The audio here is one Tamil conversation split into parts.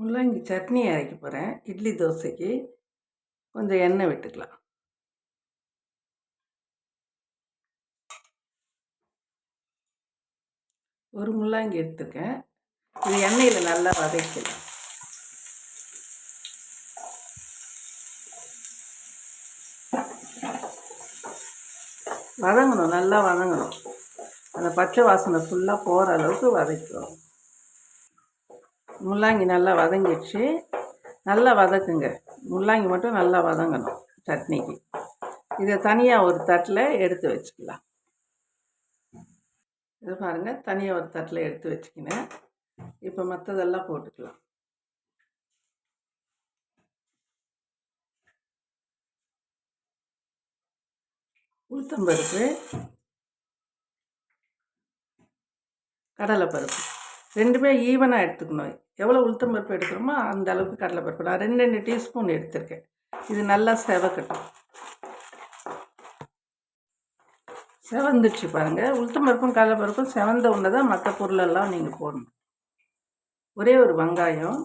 முள்ளங்கி சட்னி அரைக்க போகிறேன் இட்லி தோசைக்கு கொஞ்சம் எண்ணெய் விட்டுக்கலாம். ஒரு முள்ளாங்கி எடுத்துருக்கேன். இது எண்ணெயில் நல்லா வதக்கலாம் வதங்கணும் நல்லா வதங்கணும். அந்த பச்சை வாசனை ஃபுல்லாக போகிற அளவுக்கு வதக்கணும் முள்ளாங்கி நல்லா வதங்கிடுச்சு. நல்லா வதக்குங்க. முள்ளாங்கி மட்டும் நல்லா வதங்கணும் சட்னிக்கு. இதை தனியாக ஒரு தட்டில் எடுத்து வச்சுக்கலாம். இது பாருங்கள் தனியாக ஒரு தட்டில் எடுத்து வச்சுக்கினேன். இப்போ மற்றதெல்லாம் போட்டுக்கலாம். உளுத்தம்பருப்பு கடலைப்பருப்பு. ரெண்டுமே ஈவனாக எடுத்துக்கணும். எவ்வளோ உளுத்தம் பருப்பு எடுக்கிறோமோ அந்த அளவுக்கு கடலைப்பருப்பு. நான் ரெண்டு ரெண்டு டீஸ்பூன் எடுத்திருக்கேன். இது நல்லா செவக்கட்டும். செவந்துச்சு பாருங்கள் உளுத்தம் பருப்பும் கடலைப்பருப்பும் செவந்த ஒன்று தான் மற்ற பொருளெல்லாம் நீங்கள் போடணும். ஒரே ஒரு வெங்காயம்.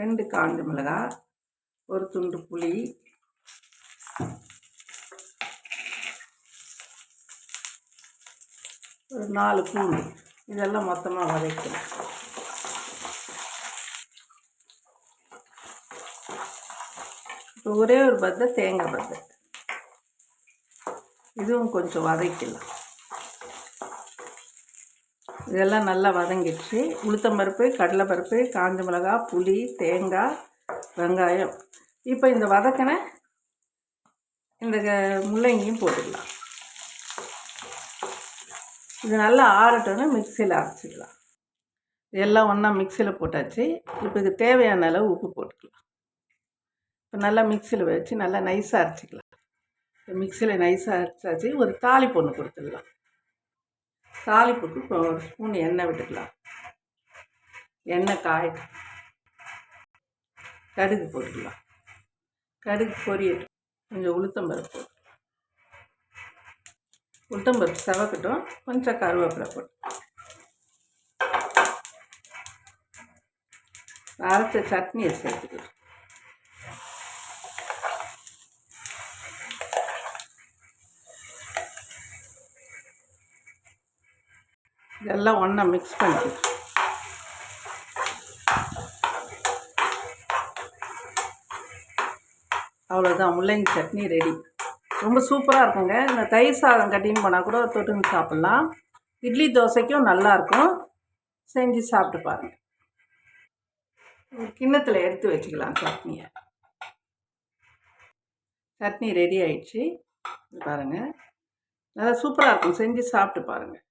ரெண்டு காஞ்ச மிளகாய். ஒரு துண்டு புளி. ஒரு நாலு பூண்டு. இதெல்லாம் மொத்தமாக வதக்கணும். இப்போ ஒரே ஒரு பத்தை தேங்காய் பத்தை இதுவும் கொஞ்சம் வதக்கலாம் இதெல்லாம் நல்லா வதங்கிடுச்சு. உளுத்தம்பருப்பு கடலைப்பருப்பு காஞ்ச மிளகா புளி தேங்காய் வெங்காயம். இப்போ இந்த வதக்கின இந்த முள்ளங்கியும் போட்டுடலாம் இது நல்லா ஆறட்டோன்னு மிக்சியில் அரைச்சிக்கலாம். எல்லாம் ஒன்றா மிக்சியில் போட்டாச்சு. இப்போ இது தேவையான அளவு உப்பு போட்டுக்கலாம். இப்போ நல்லா மிக்சியில் வச்சு நல்லா நைஸாக அரைச்சிக்கலாம். மிக்சியில் நைஸாக அரைச்சாச்சு. ஒரு தாளிப்பு ஒன்று கொடுத்துடலாம். தாளிப்புக்கு இப்போ ஒரு ஸ்பூன் எண்ணெய் விட்டுக்கலாம். எண்ணெய் காய் கடுகு போட்டுக்கலாம். கடுகு பொரியட்டும். கொஞ்சம் உளுத்தம்பருப்பு உளுத்தம்பருப்பு சவக்கட்டும் கொஞ்சம் கருவேப்பிலை போட்டு. அரைச்ச சட்னியை சேர்த்துக்கலாம் இதெல்லாம் ஒன்றா மிக்ஸ் பண்ணிக்கலாம் அவ்வளோதான் முள்ளங்கி சட்னி ரெடி ரொம்ப சூப்பராக இருக்குங்க. இந்த தயிர் சாதம் கட்டின்னு போனால் கூட தொட்டுன்னு சாப்பிட்லாம். இட்லி தோசைக்கும் நல்லாயிருக்கும் செஞ்சு சாப்பிட்டு பாருங்கள் கிண்ணத்தில் எடுத்து வச்சுக்கலாம் சட்னியை. சட்னி ரெடி ஆயிடுச்சு. பாருங்கள் நல்லா சூப்பராக இருக்கும். செஞ்சு சாப்பிட்டு பாருங்கள்